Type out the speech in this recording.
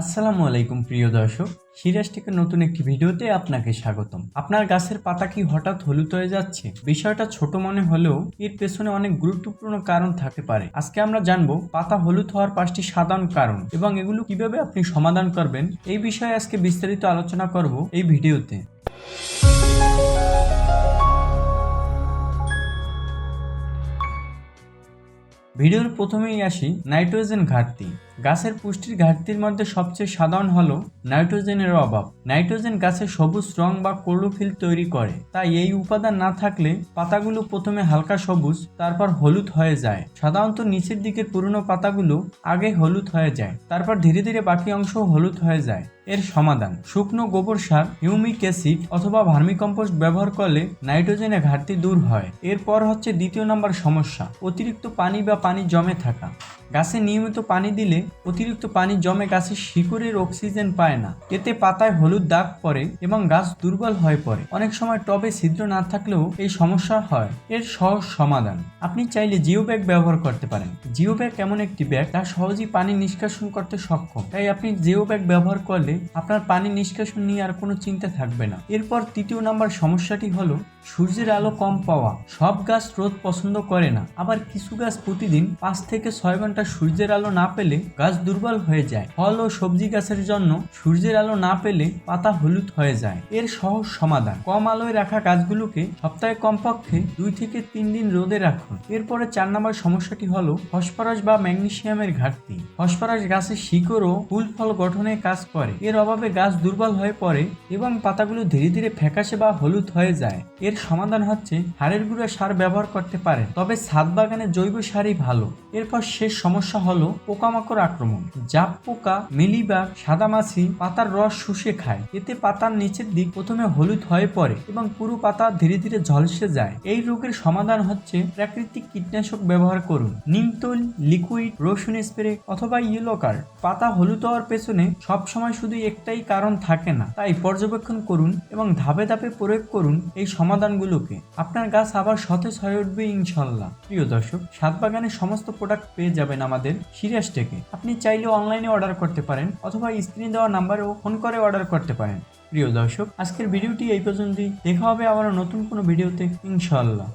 আসসালামু আলাইকুম, প্রিয় দর্শক। সিরাজ থেকে নতুন একটি ভিডিওতে আপনাকে স্বাগতম। আপনার গাছের পাতা কি হঠাৎ হলুদ হয়ে যাচ্ছে? বিষয়টা ছোট মনে হলেও এর পেছনে অনেক গুরুত্বপূর্ণ কারণ থাকতে পারে। আজকে আমরা জানব পাতা হলুদ হওয়ার পাঁচটি সাধারণ কারণ এবং এগুলো কীভাবে আপনি সমাধান করবেন এই বিষয়ে আজকে বিস্তারিত আলোচনা করব এই ভিডিওতে। ভিডিওর প্রথমেই আসি নাইট্রোজেন ঘাটতি। গাছের পুষ্টির ঘাটতির মধ্যে সবচেয়ে সাধারণ হলো নাইট্রোজেনের অভাব। নাইট্রোজেন গাছের সবুজ রং বা ক্লোরোফিল তৈরি করে। তাই এই উপাদান না থাকলে পাতাগুলো প্রথমে হালকা সবুজ, তারপর হলুদ হয়ে যায়। সাধারণত নিচের দিকের পুরনো পাতাগুলো আগে হলুদ হয়ে যায়, তারপর ধীরে ধীরে বাকি অংশ হলুদ হয়ে যায়। এর সমাধান, শুকনো গোবর সার, হিউমিক অ্যাসিড অথবা ভার্মিকম্পোস্ট ব্যবহার করলে নাইট্রোজেনের ঘাটতি দূর হয়। এরপর হচ্ছে দ্বিতীয় নম্বর সমস্যা, অতিরিক্ত পানি বা পানি জমে থাকা। গাছে নিয়মিত পানি দিলে অতিরিক্ত পানি জমে গাছের শিকড়ের অক্সিজেন পায় না। এতে পাতায় হলুদ দাগ পড়ে এবং গাছ দুর্বল হয়ে পড়ে। অনেক সময় টবে ছিদ্র না থাকলেও এই সমস্যা হয়। এর সহজ সমাধান। আপনি চাইলে জিও ব্যাগ ব্যবহার করতে পারেন। জিও ব্যাগ এমন একটি ব্যাগ, যা সহজেই পানি নিষ্কাশন করতে সক্ষম। তাই আপনি জিও ব্যাগ ব্যবহার করলে আপনার পানি নিষ্কাশন নিয়ে আর কোনো চিন্তা থাকবে না। এরপর তৃতীয় নাম্বার সমস্যাটি হলো সূর্যের আলো কম পাওয়া, সব গাছ রোদ পছন্দ করে না। আবার কিছু গাছ প্রতিদিন পাঁচ থেকে ছয় ঘণ্টা সূর্যের আলো না পেলে গাছ দুর্বল হয়ে যায়। ফল ও সবজি গাছের জন্য সূর্যের আলো না পেলে পাতা হলুদ হয়ে যায়। এর সহজ সমাধান, কম আলোয় রাখা গাছগুলোকে সপ্তাহে কমপক্ষে দুই থেকে তিন দিন রোদে রাখুন। এরপরে চার নম্বর সমস্যাটি হলো ফসফরাস বা ম্যাগনেসিয়ামের ঘাটতি। ফসফরাস গাছের শিকড় ও ফুল ফল গঠনে কাজ করে। এর অভাবে গাছ দুর্বল হয়ে পড়ে এবং পাতাগুলো ধীরে ধীরে ফ্যাকাশে বা হলুদ হয়ে যায়। এর সমাধান হচ্ছে হাড়ের গুঁড়া সার ব্যবহার করতে পারেন। তবে ছাদ বাগানে জৈব সারই ভালো। এরপর শেষ সমস্যা হলো পোকামাকড় আক্রমণ। জাপ পোকা, মিলিবাগ, সাদামাছি পাতার রস শুষে খায়। এতে পাতার নিচের দিক প্রথমে হলুদ হয়ে পড়ে এবং পুরো পাতা ধীরে ধীরে ঝলসে যায়। এই রোগের সমাধান হচ্ছে প্রাকৃতিক কীটনাশক ব্যবহার করুন। নিমতল লিকুইড, রসুন স্প্রে অথবা ইয়েলো কার্ড। পাতা হলুদ হওয়ার পেছনে সবসময় শুধু একটাই কারণ থাকে না। তাই পর্যবেক্ষণ করুন এবং ধাপে ধাপে প্রয়োগ করুন। এই সমাধানগুলোকে আপনার গাছ আবার সতেজ হয়ে উঠবে ইনশাল্লাহ। প্রিয় দর্শক সাত বাগানের সমস্ত প্রোডাক্ট পেয়ে যাবেন আমাদের সিরিয়াস থেকে। আপনি চাইলে অনলাইনে অর্ডার করতে পারেন অথবা স্ক্রিনে দেওয়া নাম্বারেও ফোন করে অর্ডার করতে পারেন। প্রিয় দর্শক, আজকের ভিডিওটি এই পর্যন্তই। দেখা হবে আবার নতুন কোনো ভিডিওতে ইনশাল্লাহ।